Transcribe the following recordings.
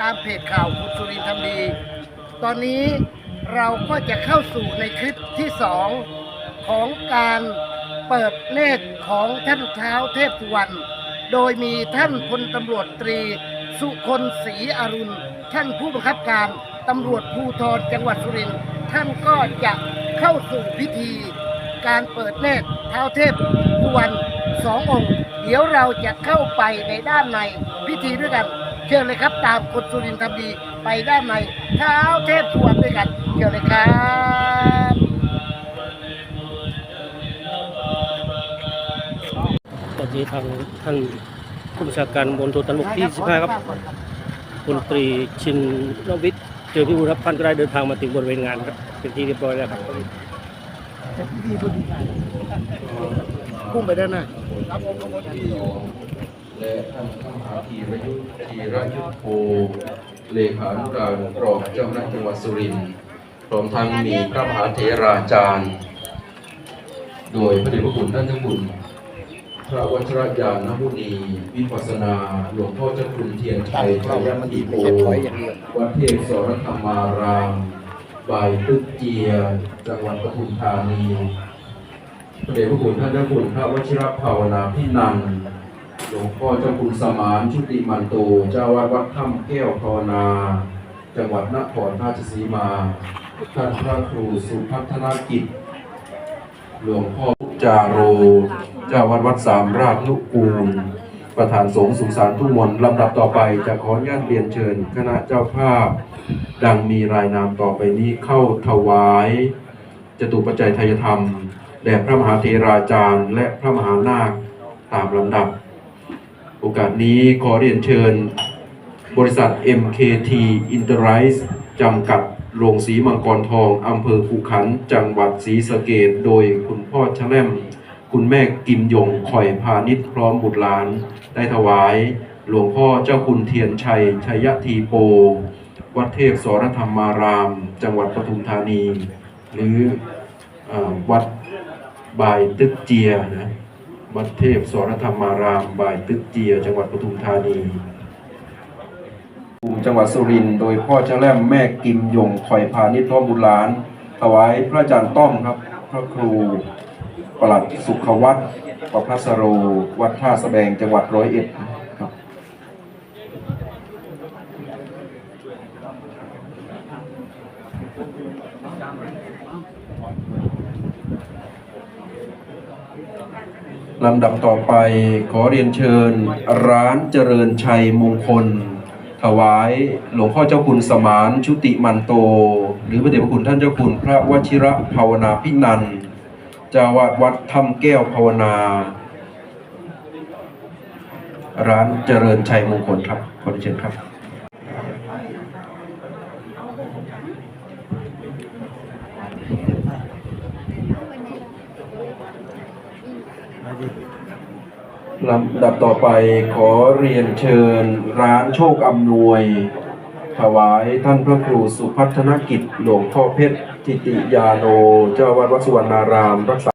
ตามเพจข่าวคุณสุรินทร์ทำดี ตอนนี้เราก็จะเข้าสู่ในคลิปที่สองของการเปิดเนตรของท่านเท้าเทพสุวรรณ โดยมีท่านพลตำรวจตรี สุคนศรีอรุณ ท่านผู้บังคับการตำรวจภูธรจังหวัดสุรินทร์ท่านก็จะเข้าสู่พิธี การเปิดเนตรเท้าเทพสุวรรณสององค์ เดี๋ยวเราจะเข้าไปในด้านในพิธีด้วยกัน เชิญเลยครับ ตามคนสุรินทร์ทำดีไปด้านในเท้าวเทพสุวรรณด้วยกันเชิญเลยครับตอนนี้ทางท่านผู้บัญชาการบนโทตันบกที่ 15 ครับพลตรีชินนวิทย์เจอพี่บุญครับท่านก็ได้เดินทางมาถึงบริเวณงานครับเป็นที่เรียบร้อยแล้วครับพุ่งไปด้านหน้า และท่านพระมหาธีรยุทธธีรยุทธโภเลขานุการกรองเจ้าคณะจังหวัดสุรินทร์พร้อมทั้งมีพระมหาเถราจารย์ โดยพระเดชพระคุณท่านเจ้าคุณพระวัชรยานมุนีวิปัสนาหลวงพ่อเจ้าคุณเทียนชัยชัยมณีโพวัดเทพสรธรรมารามบายตึกเจีย จังหวัดปทุมธานีพระเดชพระคุณท่านเจ้าคุณพระวชิรภาวนาพินัน หลวงพ่อเจ้าคุณสมานชุติมันโตเจ้าวัดวัดถ้ำแก้วภาวนา จังหวัดนครราชสีมาท่านพระครูสุพัฒนกิจ หลวงพ่อจาโร เจ้าวัดวัดสามราชนุกูล ประธานสงฆ์สุสานทุกมนลำดับต่อไปจะขออนุญาตเรียนเชิญ คณะเจ้าภาพ ดังมีรายนามต่อไปนี้เข้าถวายจตุปัจจัยไทยธรรมแด่พระมหาเทราจารย์ และพระมหานาคตามลำดับ โอกาสนี้ขอเรียนเชิญ บริษัท MKT Enterprise จำกัดโรงสีมังกรทองอำเภอขุขันธ์จังหวัดศรีสะเกดโดยคุณพ่อชะแลมคุณแม่กิมยงข่อยพาณิชย์พร้อมบุตรหลาน ได้ถวาย หลวงพ่อเจ้าคุณเทียนชัย ชัยทีโป วัดเทพสรธรรมาราม จังหวัดปทุมธานี หรือเออวัดบายตึกเจียนะ วัดเทพสรธรรมารามบ่ายตึกเจีย จังหวัดปทุมธานีภูมิจังหวัดสุรินทร์โดยพ่อเจ้าแลมแม่กิมยงคอยพาณิชย์ร่วมบุตรหลาน ถวายพระอาจารย์ต้อมครับ พระครูประหลัดสุขวัตรประพัสโร วัดท่าสะแดงจังหวัดร้อยเอ็ดครับ ลำดับต่อไปขอเรียนเชิญ ร้านเจริญชัยมงคล ถวายหลวงพ่อเจ้าคุณสมานชุติมันโต หรือพระเดชพระคุณท่านเจ้าคุณพระวชิระภาวนาพินันจาวาดวัดถ้ำแก้วภาวนา ร้านเจริญชัยมงคลครับขอเรียนเชิญครับ ลำดับต่อไปขอเรียนเชิญร้านโชคอำนวย ถวายท่านพระครูสุพัฒนกิจหลวงพ่อเพชรทิติยาโน เจ้าวัดวัดสุวรรณารามรักษา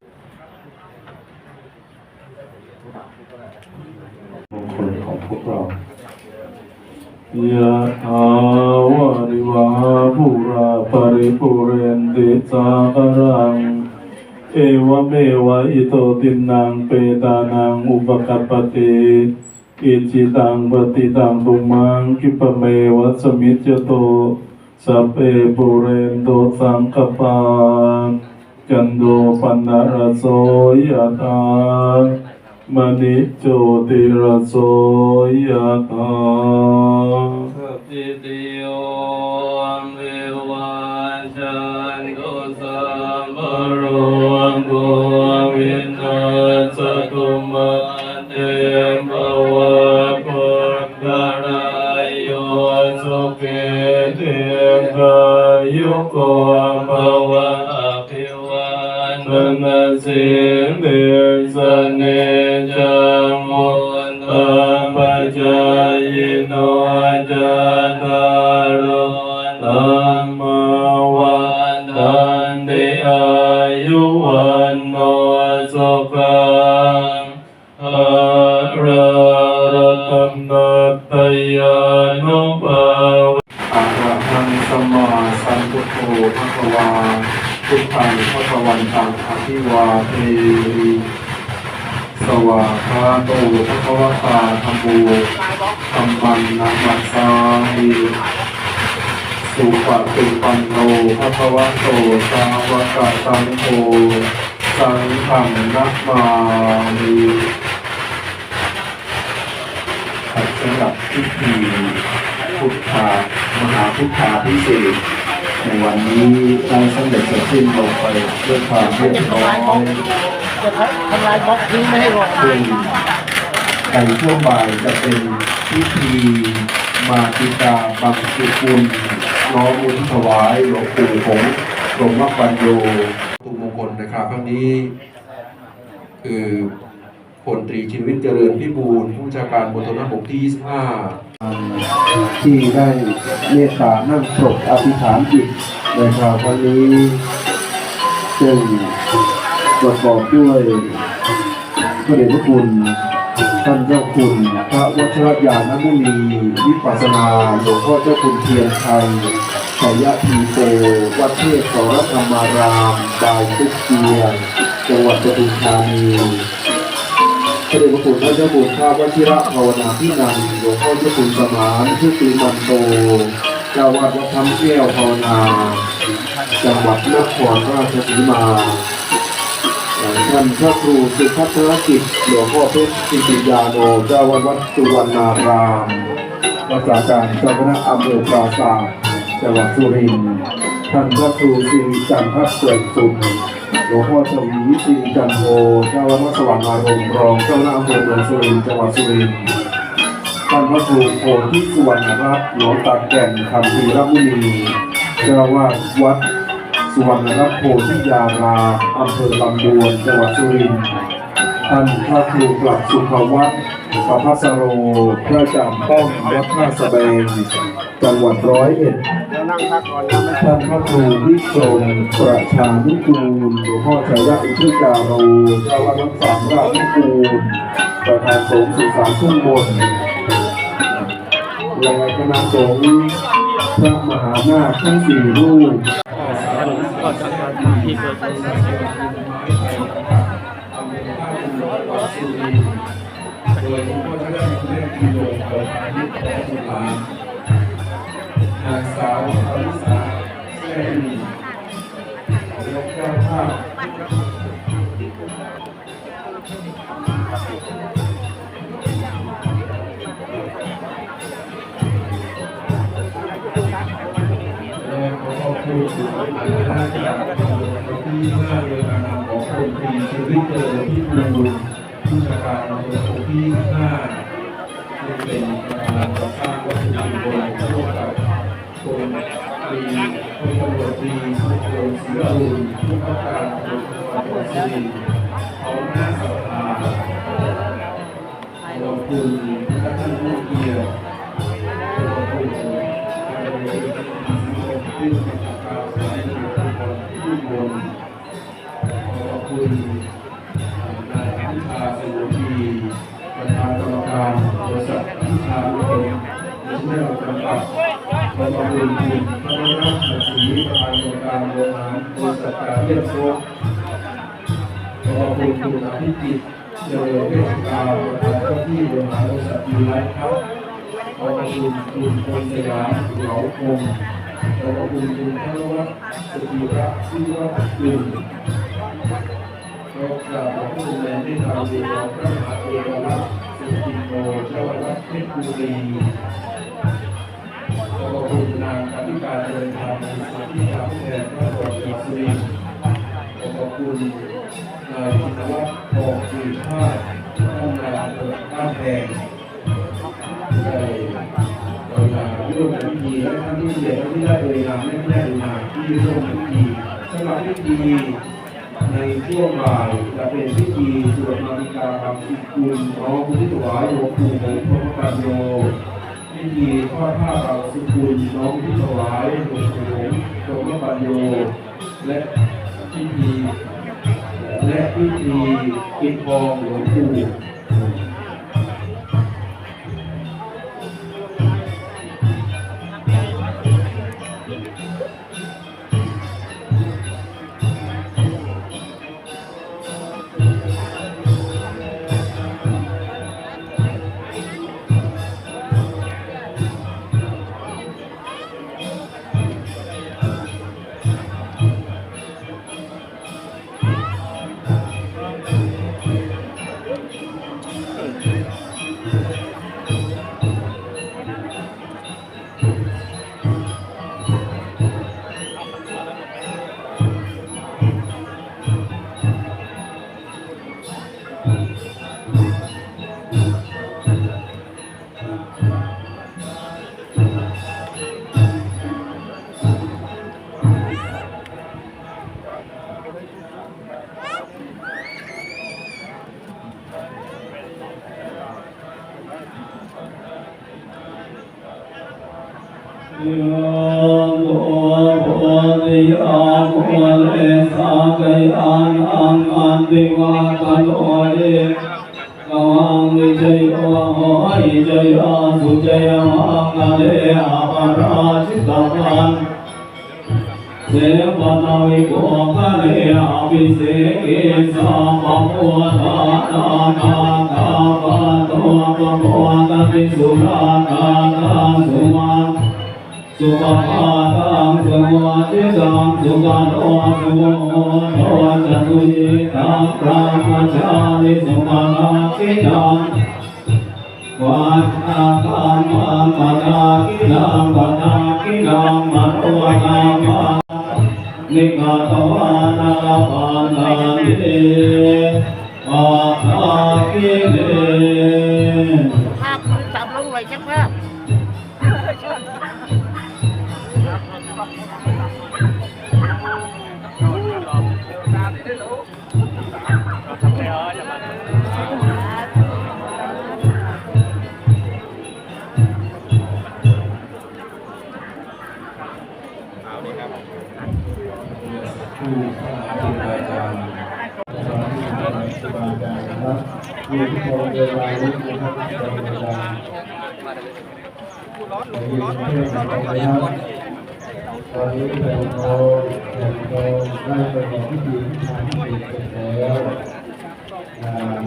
คลของพวกเรายะถาวาริวาภูราปริปุเรนติสาคารัง เอวเมวะอิโตตินังเปตานังอุปกัปปติอิจิตังปฏิตังตุมังคิปเมวะสมิจโตสัพเพปุเรนโตสังกปาจันโดปันนารโสยะถามณิโจติรโสยะถาสัพพิติโยเมวะจันตุสัมปโร ปัจ มังนะมัสสามิสุปฏิปันโนภะคะวะโตสาวกสังโฆสังฆังนะมามิครับสำหรับพิธีพุทธามหาพุทธาพิเศษกในวันนี้ได้สำเร็จเสร็จสิ้นลงไปด้วยความเรียบร้อยจะทำลายบล็อกทิ้งไม่ให้หลงซึ่ง ในช่วงบ่ายจะเป็นพิธีมาติกาบังสุกุลน้อมอุทิศถวายหลวงปู่หงหลวงมักปัญโยตูมงคลนะครับครั้งนี้ คือพลตรีชินวิทย์เจริญพิบูลผู้บัญชาการมณฑลทหาบกที่ 25 ที่ได้เมตตานั่งศพอธิษฐานจิตในคราววันนี้ซึ่งประกอบด้วยพระเดชพระคุณ ท่านเจ้าคุณพระวัชรยานมุนีวิปัสนาหลวงพ่อเจ้าคุณเทียนชัยชัยทีโตวัดเทศสรธรรมารามบายทุกเกียรจังหวัดปทุมธานีพระเดชพระคุณพระเจ้าคุณข้าวัชิระภาวนาพินันหลวงพ่อเจ้าคุณสมานชื่อตีมันโตเจ้าวัดวัดธรรมแก้วภาวนาจังหวัดนครราชสีมา ท่านพระครูสุพัฒนกิจหลวงพ่อเพชรสิริยาโนเจ้าวัดวัดสุวรรณารามรักษาการเจ้าคณะอำเภอปราสาทจังหวัดสุรินทร์ท่านพระครูสิริจันทร์พัฒน์เกิดสุขหลวงพ่อชวีสิริจันโทเจ้าวัดวัดสว่างอารมณ์รองเจ้าหน้าอำเภอเมืองสุรินทร์จังหวัดสุรินทร์ท่านพระครูโพธิสุวรรณรัตน์หลวงตาแก่นคำพีรมุนีเจ้าอาวาดวัด สุวรรณรัตน์โพธิยาราอำเภอลำดวนจังหวัดสุรินทร์ท่านพระครูกลับสุขวัฒน์ประพัสโรพระจำป้อมวัดท่าสะแบงจังหวัดร้อยเอ็ดท่านพระครูวิกรมประชานุกูลหลวงพ่อชัยะอุทิกาโรเจ้าวัดวัดสามราชนุกูลประธานสงฆ์สุสานทุ่งมนและคณะสงฆ์พระมหานาคทั้งสี่รูป โดยหลวงพ่อท่านได้เรียกที่โยมประธานยุทธสุลานางสาวอริสาแซ่ลียกเจ้าภาพ ทุกท่านจากที่ห้าเรือการนำของคนตรีชีวิตเจริญที่บูผู้จัดการอำเภอโพธิห้าซึ่งเป็นประธานก่อสร้างวัตถุมงคลร่วมกับคนตรีคนตำรวจตรีสุขโขศรีอรุณผู้ประการตำรวจจังหวัดสุรินทร์เขาหน้าสัปดาขอบคุณท่านผู้เกียรติขอบคุณท่ากียร นข่าวสารในทุกคนที่บนขอบคุณนายพิชาสุทีประธานกรรมการบริษัทพิชาลูกเป็นและแม่จำกัดขอบคุณคุณพระรัตน์ศรีประธานกรรมการบริหารบริษัทการเรียบร้อยขอบคุณคุณอภิจิตรเจริญเวชกาประธานเจ้าที่บริหารบริษัทยูไลท์ครับขอบคุณคุณพลสยามเหลาคง ขอบคุณคุณพระวัฒน์สติระที่วัดอื่นเรากราบขอบคุณแรงที่ทำดีของพระมหาเทวราชสุติโกเจ้าวัดเพชรบุรีขอบคุณนางอธิการเดินทางในสถานที่ทำแทนพระบรมสุรินขอบคุณนายพินวัฒน์ทองสีภาคท่านนายอำเภอท่าแพง และท่านที่เสียที่ได้เอ่ยนามและไม่ได้เอ่ยนามที่ร่วมพิธีสำหรับพิธีในช่วงบ่ายจะเป็นพิธีสวดมาริกาคำสิคุณน้องผู้ที่ถวายหลวงปู่หงส์พระกันโยพิธีทอดผ้าบางสิคุณน้องที่ถวายหลวงปู่หงส์พระกันโยและพิธีและพิธีปิดทองหลวงปู่ สุราตาตาสุมา สุปปาตังสวาจิตังสุขันโอสุโมโนจัตุยิตังพระมัจจานิสุมาคิตังวัฏนาคัมมังปตาคิลังปตาคิลังมัตโตนามานิกาตวานาปานานิปาทาคิเลภาพมือจับลงหน่อยช่างภาพ มีเพื่อนนะครับตอนนี้เราเราเราได้ไปบอกพิธีทางที่เสร็จแล้ว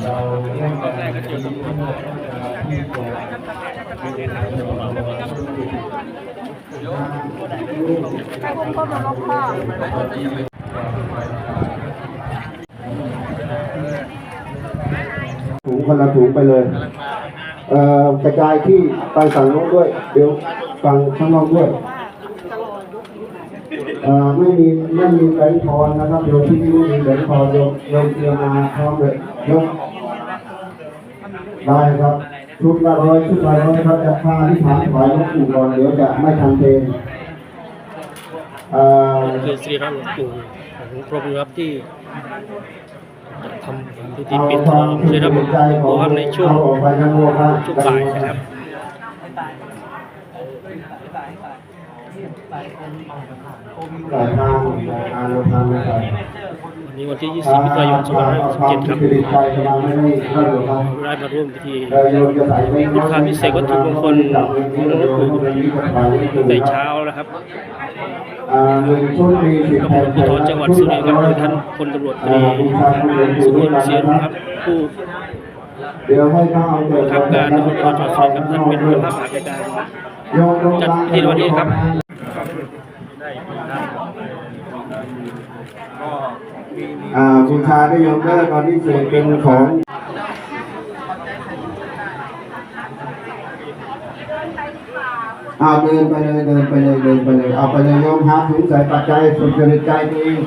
เราเริ่มการที่ที่ที่จะถุงคนละถุงไปเลย เอ่อกระจายที่ไปฝั่งโน้นด้วย เดี๋ยว ฝั่งข้างนอกด้วยเอ่อไม่มีไม่มีแบงค์ทอนนะครับโยมที่นี่ไม่มีแบงค์ทอนโยมโยมเตรียมมาพร้อมเลยยกได้ครับชุดละร้อยชุดละร้อยครับจะพาที่ฐานถวายหลวงปู่ก่อนเดี๋ยวจะไม่ทันเพลงเอ่อคือสิริรัตน์หลวงปู่ของพระพุทธครับที่จะทำพิธีเอาปิดคทวาอมงคิสิดริรัตน์หลวงใจปู่ของครับในช่วงเอาออกไปนะโมครับช่วงบ่ายนะครับ สายทางอานุทางนะครับวันนี้วันที่ 20มิถุนายนความ2567ครับคิดใจกำลังไม่ได้เข้าอยู่ครับได้มาร่วมพิธีเราโยมจะใส่ไม่พุทธาพิเศษกวัตถุมงคลของหลวงปู่ในเช้านะครับอ่าหนึ่งชุดมีสิบตำแผ่รนวจภูธรจังหวัดสุรินทร์ครับโดยท่านพลตำรวจตรีสุรนทรเสียรุครับผู้เดี๋ยวให้เขาเอาเกิดบังคับการตำรวจจังหวัดสุรินทร์ครับท่านเป็นผู้บังคับการการโยมลงจัดพิธีในวันนี้ครับ อ่า บูชาได้ยมเด้อตอนนี้เสกเป็นของเอาเดินไปเลยเดินไปเลยเดินไปเลยเอาไปเลยโยมหาถุงใส่ปัจจัยสุจริตใจตัวเอง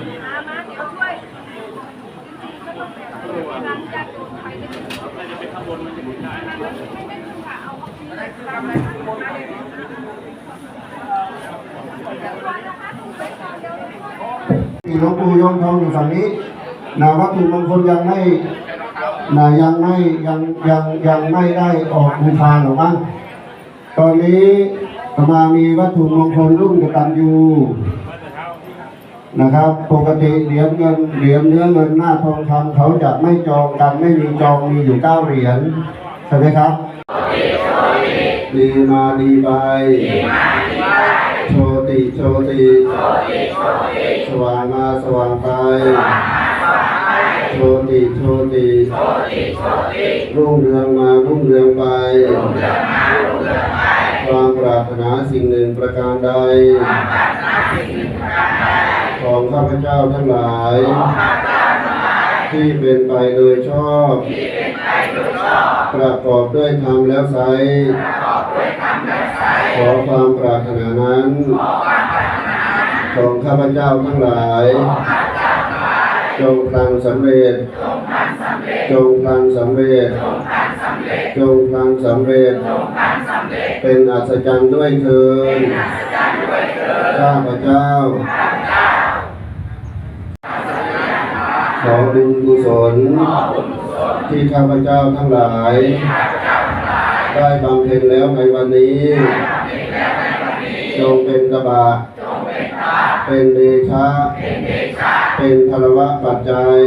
ที่หลวงปู่โยมทองอยู่ฝั่งนี้ นาวัตถุมงคลยังไม่นายังไม่ยังยังยังไม่ได้ออกบูชาหรอกมั้งตอนนี้อามามีวัตถุมงคลรุ่นกตัญญูนะครับ ปกติเหรียญเงินเหรียญเนื้อเงินหน้าทองคำเขาจะไม่จองกันไม่มีจองมีอยู่เก้าเหรียญใช่ไหมครับดีมาดีไปโชติโชติสว่างมาสว่างไป โชติโชติรุ่งเรืองมารุ่งเรืองไปความปรารถนาสิ่งหนึ่งประการใดของข้าพเจ้าทั้งหลาย ที่เป็นไปโดยชอบประกอบด้วยธรรมแล้วไซขอความปรารถนานั้นของข้าพเจ้าทั้งหลายจงพ ลังสำเร็จ จงพลังสำเร็จ จงพลังสำเร็จ เป็นอัศจรรย์ด้วยเถิดข้าพเจ้า ขอบุญกุศล ที่ข้าพเจ้าทั้งหลาย ได้บำเพ็ญแล้วในวันนี้ขจงเป็นกบะเป็นเดชะ เป็นพลวะปัจจัย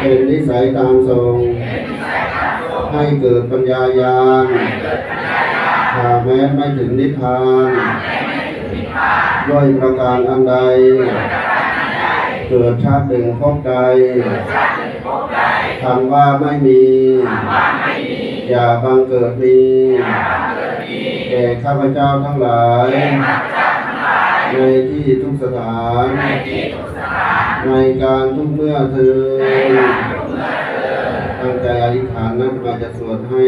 เป็นนิสัยตามทรง ให้เกิดปัญญายาณหาแม้ไม่ถึงนิพพาน ด้วยประการอันใด เกิดชาติหนึ่งพบใดคำว่าไม่มี อย่าบังเกิดมีแก่ข้าพเจ้าทั้งหลาย ในที่ทุกสถาน ในการทุกเมื่อเธอตั้งใจอธิษฐานนะมาจะสวดให้